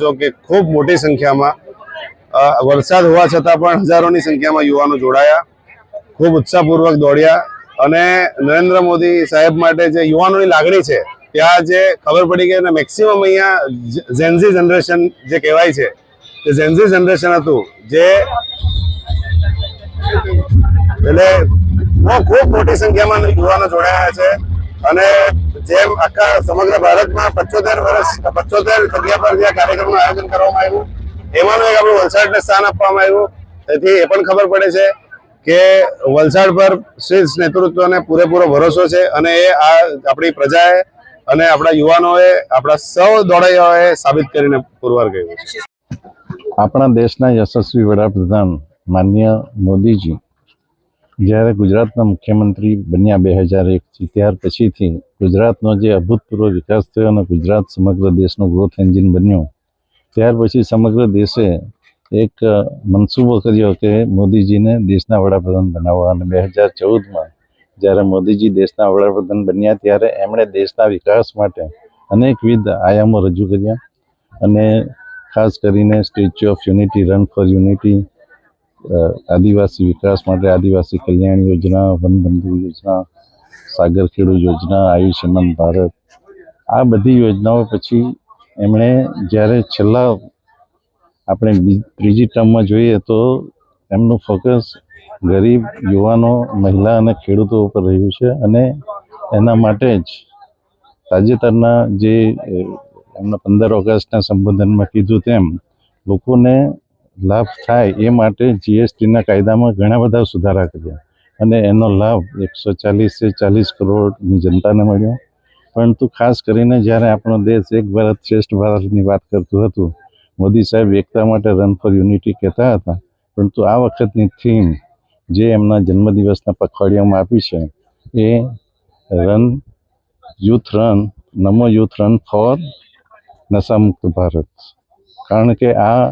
જો કે ખૂબ મોટી સંખ્યામાં વરસાદ હોવા છતાં પણ હજારોની સંખ્યામાં યુવાનો જોડાયા, ખૂબ ઉત્સાહપૂર્વક દોડ્યા અને નરેન્દ્ર મોદી સાહેબ માટે જે યુવાનોની લાગણી છે, ત્યાં જે ખબર પડી કે મેક્સિમમ અહીંયા ઝેન્ઝી જનરેશન જે કહેવાય છે, તે ઝેન્ઝી જનરેશન હતું, જે એટલે બહુ ખૂબ મોટી સંખ્યામાં યુવાનો જોડાયા છે. અને જેમ આખા સમગ્ર ભારતમાં પચોતેર વર્ષ, પચોતેર જગ્યા પર કાર્યક્રમનું આયોજન કરવામાં આવ્યું, એમાંનું એક આપણું વલસાડને સ્થાન આપવામાં આવ્યું. તેથી એ પણ ખબર પડે છે કે વલસાડ પર શ્રી નેતૃત્વને પૂરેપૂરો ભરોસો છે અને એ આ આપણી પ્રજાએ અને આપણા યુવાનોએ, આપણા સૌ દોડૈયાઓએ સાબિત કરીને પુરવાર કર્યું છે. આપણા દેશના યશસ્વી વડાપ્રધાન માન્ય મોદીજી જ્યારે ગુજરાતના મુખ્યમંત્રી બન્યા બે હજાર એકથી ત્યાર પછીથી ગુજરાતનો જે અભૂતપૂર્વ વિકાસ થયો અને ગુજરાત સમગ્ર દેશનું ગ્રોથ એન્જિન બન્યું, ત્યાર પછી સમગ્ર દેશે એક મનસૂબો કર્યો કે મોદીજીને દેશના વડાપ્રધાન બનાવવા અને બે હજાર ચૌદમાં જ્યારે મોદીજી દેશના વડાપ્રધાન બન્યા ત્યારે એમણે દેશના વિકાસ માટે અનેકવિધ આયામો રજૂ કર્યા અને ખાસ કરીને statue of unity, run for unity આદિવાસી વિકાસ માટે આદિવાસી કલ્યાણ યોજના વનબંધુ યોજના, સાગર ખેડૂ યોજના આયુષ્યમાન ભારત, આ બધી યોજનાઓ પછી એમણે જ્યારે છેલ્લા આપણે ત્રીજી ટર્મમાં જોઈએ તો એમનું ફોકસ ગરીબ, યુવાનો, મહિલા અને ખેડૂતો ઉપર રહ્યું છે અને એના માટે જ તાજેતરના જે એમના પંદર ઓગસ્ટના સંબોધનમાં કીધું તેમ લોકોને લાભ થાય એ માટે જીએસટીના કાયદામાં ઘણા બધા સુધારા કર્યા. અને એનો લાભ એકસો ચાલીસે ચાલીસ કરોડની જનતાને મળ્યો. પરંતુ ખાસ કરીને જ્યારે આપણો દેશ એક ભારત શ્રેષ્ઠ ભારતની વાત કરતું હતું, મોદી સાહેબ એકતા માટે રન ફોર યુનિટી કહેતા હતા. પરંતુ આ વખતની થીમ જે એમના જન્મદિવસના પખવાડિયામાં આપી છે, એ run youth run Namo youth run for નશામુક્ત Bharat. કારણ કે આ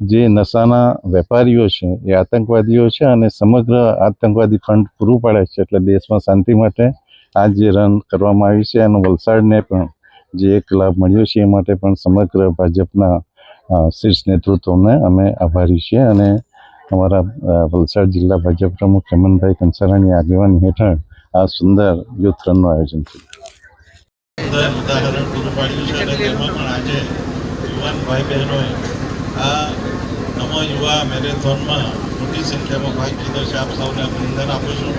જે નશાના વેપારીઓ છે, એ આતંકવાદીઓ છે અને સમગ્ર આતંકવાદી ફંડ પૂરું પાડે છે, એટલે દેશમાં શાંતિ માટે આ જે રન કરવામાં આવી છે, એનું વલસાડને પણ જે એક લાભ મળ્યો છે, એ માટે પણ સમગ્ર ભાજપના શીર્ષ નેતૃત્વને અમે આભારી છીએ અને અમારા વલસાડ જિલ્લા ભાજપ પ્રમુખ હેમંતભાઈ કંસારાની આગેવાની હેઠળ આ સુંદર યુથ રનનું આયોજન થયું. ઉદાહરણ પૂરું પાડ્યું છે અને તેમાં પણ આજે યુવાન ભાઈ બહેનોએ આ નમો યુવા મેરેથોનમાં મોટી સંખ્યામાં ભાગ લીધો છે. આપ સૌને અભિનંદન આપું છું.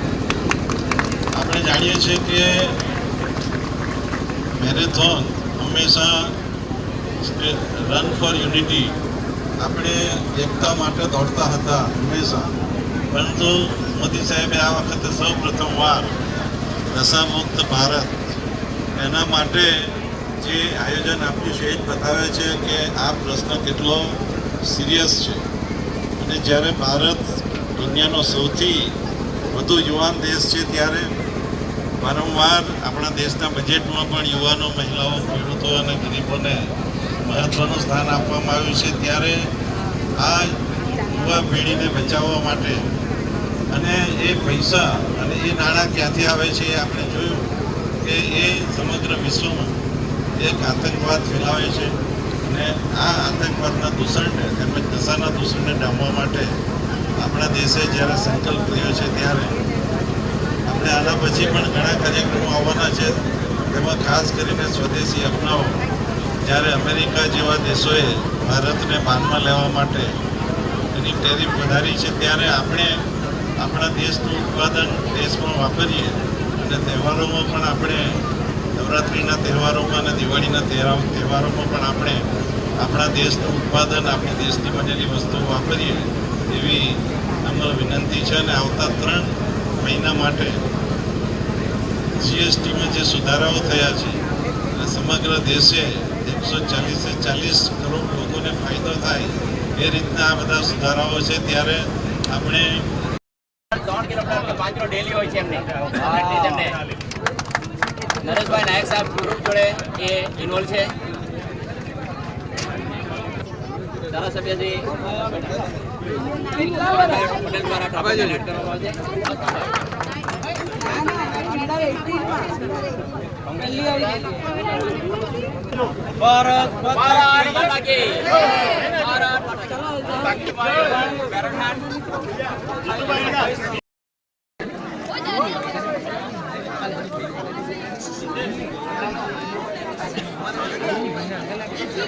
આપણે જાણીએ છીએ કે મેરેથોન હંમેશા રન ફોર યુનિટી આપણે એકતા માટે દોડતા હતા હંમેશા. પરંતુ મોદી સાહેબે આ વખતે સૌ પ્રથમવાર નશામુક્ત ભારત એના માટે જે આયોજન આપ્યું છે, એ જ બતાવે છે કે આ પ્રશ્ન કેટલો સિરિયસ છે. અને જ્યારે ભારત દુનિયાનો સૌથી વધુ યુવાન દેશ છે, ત્યારે વારંવાર આપણા દેશના બજેટમાં પણ યુવાનો, મહિલાઓ, ખેડૂતો અને ગરીબોને મહત્ત્વનું સ્થાન આપવામાં આવ્યું છે. ત્યારે આ યુવા પેઢીને બચાવવા માટે અને એ પૈસા અને એ નાણાં ક્યાંથી આવે છે એ આપણે જોયું કે એ સમગ્ર વિશ્વમાં એક આતંકવાદ ફેલાવે છે અને આ આતંકવાદના દૂષણને તેમજ નશાના દૂષણને ડામવા માટે આપણા દેશે જ્યારે સંકલ્પ કર્યો છે ત્યારે આપણે આના પછી પણ ઘણા કાર્યક્રમો આવવાના છે. તેમાં ખાસ કરીને સ્વદેશી અપનાવો. જ્યારે અમેરિકા જેવા દેશોએ ભારતને માનમાં લેવા માટે એની ટેરિફ વધારી છે ત્યારે આપણે આપણા દેશનું ઉત્પાદન દેશમાં વાપરીએ અને તહેવારોમાં પણ આપણે નવરાત્રિના તહેવારોમાં અને દિવાળીના તહેવાર તહેવારોમાં પણ આપણે આપણા દેશનું ઉત્પાદન આપણી દેશની બનેલી વસ્તુઓ વાપરીએ એવી અમારી વિનંતી છે અને આવતા ત્રણ મહિના માટે જીએસટીમાં જે સુધારાઓ થયા છે અને સમગ્ર દેશે એકસો ચાલીસે ચાલીસ કરોડ લોકોને ફાયદો થાય એ રીતના આ બધા સુધારાઓ છે. ત્યારે આપણે ત્રણ કિલોમીટર પાંચ કિલો ડેલી હોય છે એમને. નરેશભાઈ નાયક સાહેબ ગ્રુપ જોડે એ ઇન્વોલ્વ છે ધારાસભ્યજી પટેલ દ્વારા ટ્રોફી ડોનેટ કરવામાં આવશે અંડર 18 માં પહેલી આવી ગયેલી. ભારત માતા કી ભારત માતા કી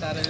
તારે